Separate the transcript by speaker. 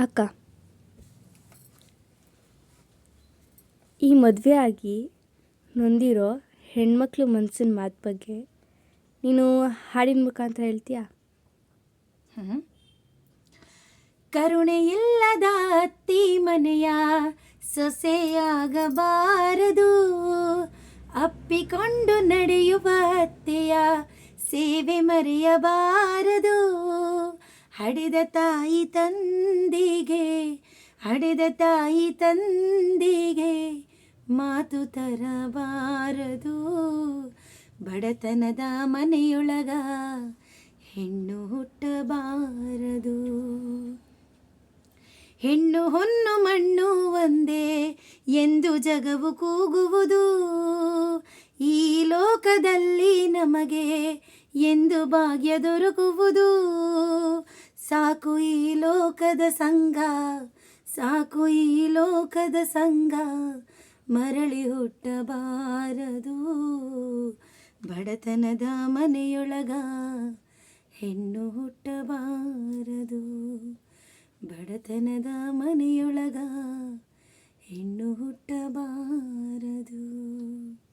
Speaker 1: ಅಕ್ಕ. ಈ ಮದುವೆ ಆಗಿ ನೊಂದಿರೋ ಹೆಣ್ಮಕ್ಳು ಮನ್ಸಿನ ಮಾತು ಬಗ್ಗೆ ನೀನು ಹಾಡಿನ ಮುಖಾಂತರ ಹೇಳ್ತೀಯಾ?
Speaker 2: ಕರುಣೆ ಇಲ್ಲದ ಅತ್ತಿ ಮನೆಯ ಸೊಸೆಯಾಗಬಾರದು. ಅಪ್ಪಿಕೊಂಡು ನಡೆಯುವ ಅತ್ತೆಯ ಸೇವೆ ಮರೆಯಬಾರದು. ಹಡೆದ ತಾಯಿ ತಂದಿಗೆ ಹಡೆದ ತಾಯಿ ತಂದಿಗೆ ಮಾತು ತರಬಾರದು. ಬಡತನದ ಮನೆಯೊಳಗ ಹೆಣ್ಣು ಹುಟ್ಟಬಾರದು. ಹೆಣ್ಣು ಹೊನ್ನು ಮಣ್ಣು ಒಂದೇ ಎಂದು ಜಗವು ಕೂಗುವುದು. ಈ ಲೋಕದಲ್ಲಿ ನಮಗೆ ಎಂದು ಭಾಗ್ಯ ದೊರಕುವುದು. ಸಾಕು ಈ ಲೋಕದ ಸಂಘ, ಸಾಕು ಈ ಲೋಕದ ಸಂಘ, ಮರಳಿ ಹುಟ್ಟಬಾರದು. ಬಡತನದ ಮನೆಯೊಳಗ ಹೆಣ್ಣು ಹುಟ್ಟಬಾರದು. ಬಡತನದ ಮನೆಯೊಳಗ